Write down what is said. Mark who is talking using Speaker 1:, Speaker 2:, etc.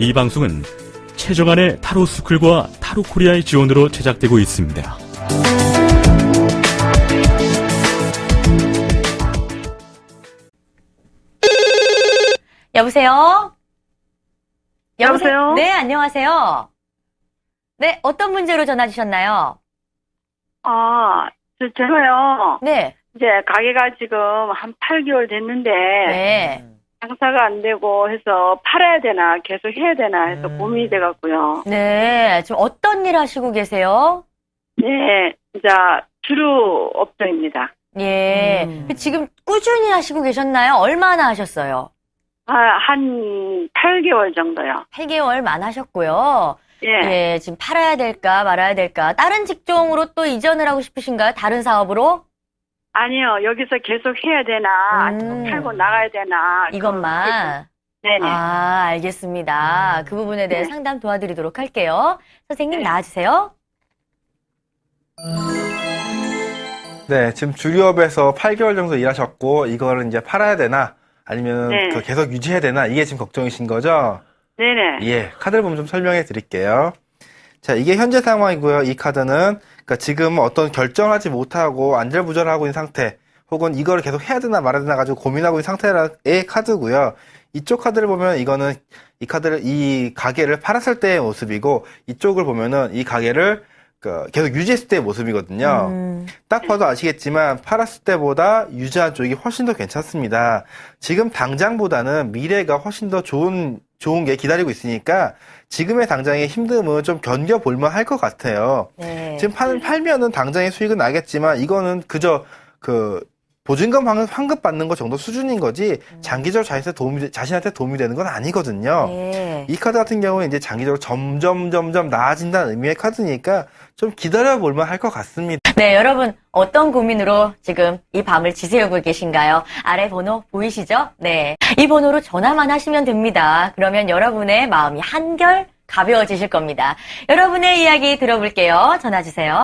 Speaker 1: 이 방송은 최정안의 타로 스쿨과 타로 코리아의 지원으로 제작되고 있습니다.
Speaker 2: 여보세요?
Speaker 3: 여보세요?
Speaker 2: 네, 안녕하세요. 네, 어떤 문제로 전화 주셨나요?
Speaker 3: 아, 저, 제가요,
Speaker 2: 네,
Speaker 3: 이제 가게가 지금 한 8개월 됐는데,
Speaker 2: 네,
Speaker 3: 장사가 안 되고 해서 팔아야 되나, 계속 해야 되나 해서
Speaker 4: 음.
Speaker 3: 고민이 돼갖고요.
Speaker 2: 네. 지금 어떤 일 하시고 계세요?
Speaker 3: 네, 이제 주류 업종입니다.
Speaker 2: 예.
Speaker 4: 음.
Speaker 2: 지금 꾸준히 하시고 계셨나요? 얼마나 하셨어요?
Speaker 3: 아, 한 8개월 정도요.
Speaker 2: 8개월만 하셨고요.
Speaker 3: 예.
Speaker 2: 예, 지금 팔아야 될까 말아야 될까? 다른 직종으로 또 이전을 하고 싶으신가요? 다른 사업으로?
Speaker 3: 아니요, 여기서 계속 해야 되나,
Speaker 2: 음.
Speaker 3: 팔고 나가야 되나.
Speaker 2: 이것만.
Speaker 3: 그, 네네.
Speaker 2: 아, 알겠습니다.
Speaker 4: 음.
Speaker 2: 그 부분에 대해
Speaker 3: 네.
Speaker 2: 상담 도와드리도록 할게요. 선생님
Speaker 3: 네.
Speaker 2: 나와주세요.
Speaker 4: 네, 지금 주류업에서 8개월 정도 일하셨고, 이거를 이제 팔아야 되나, 아니면
Speaker 3: 네.
Speaker 4: 그 계속 유지해야 되나, 이게 지금 걱정이신 거죠?
Speaker 3: 네네.
Speaker 4: 예, 카드를 보면 좀 설명해 드릴게요. 자, 이게 현재 상황이고요. 이 카드는, 그러니까 지금 어떤 결정하지 못하고 안절부절하고 있는 상태, 혹은 이거를 계속 해야 되나 말아야 되나 가지고 고민하고 있는 상태의 카드고요. 이쪽 카드를 보면 이거는 이 카드를, 이 가게를 팔았을 때의 모습이고, 이쪽을 보면은 이 가게를 그 계속 유지했을 때의 모습이거든요.
Speaker 2: 음,
Speaker 4: 딱 봐도 아시겠지만 팔았을 때보다 유지한 쪽이 훨씬 더 괜찮습니다. 지금 당장보다는 미래가 훨씬 더 좋은 좋은 게 기다리고 있으니까 지금의 당장의 힘듦은 좀 견뎌볼만 할 것 같아요.
Speaker 2: 네.
Speaker 4: 지금 팔, 팔면은 당장의 수익은 나겠지만 이거는 그저 그 보증금 환급, 환급 받는 것 정도 수준인 거지 장기적으로 자신한테 도움이, 자신한테 도움이 되는 건 아니거든요.
Speaker 2: 네.
Speaker 4: 이 카드 같은 경우는 이제 장기적으로 점점 점점 나아진다는 의미의 카드니까 좀 기다려 볼만 할 것 같습니다.
Speaker 2: 네, 여러분, 어떤 고민으로 지금 이 밤을 지새우고 계신가요? 아래 번호 보이시죠? 네. 이 번호로 전화만 하시면 됩니다. 그러면 여러분의 마음이 한결 가벼워지실 겁니다. 여러분의 이야기 들어볼게요. 전화 주세요.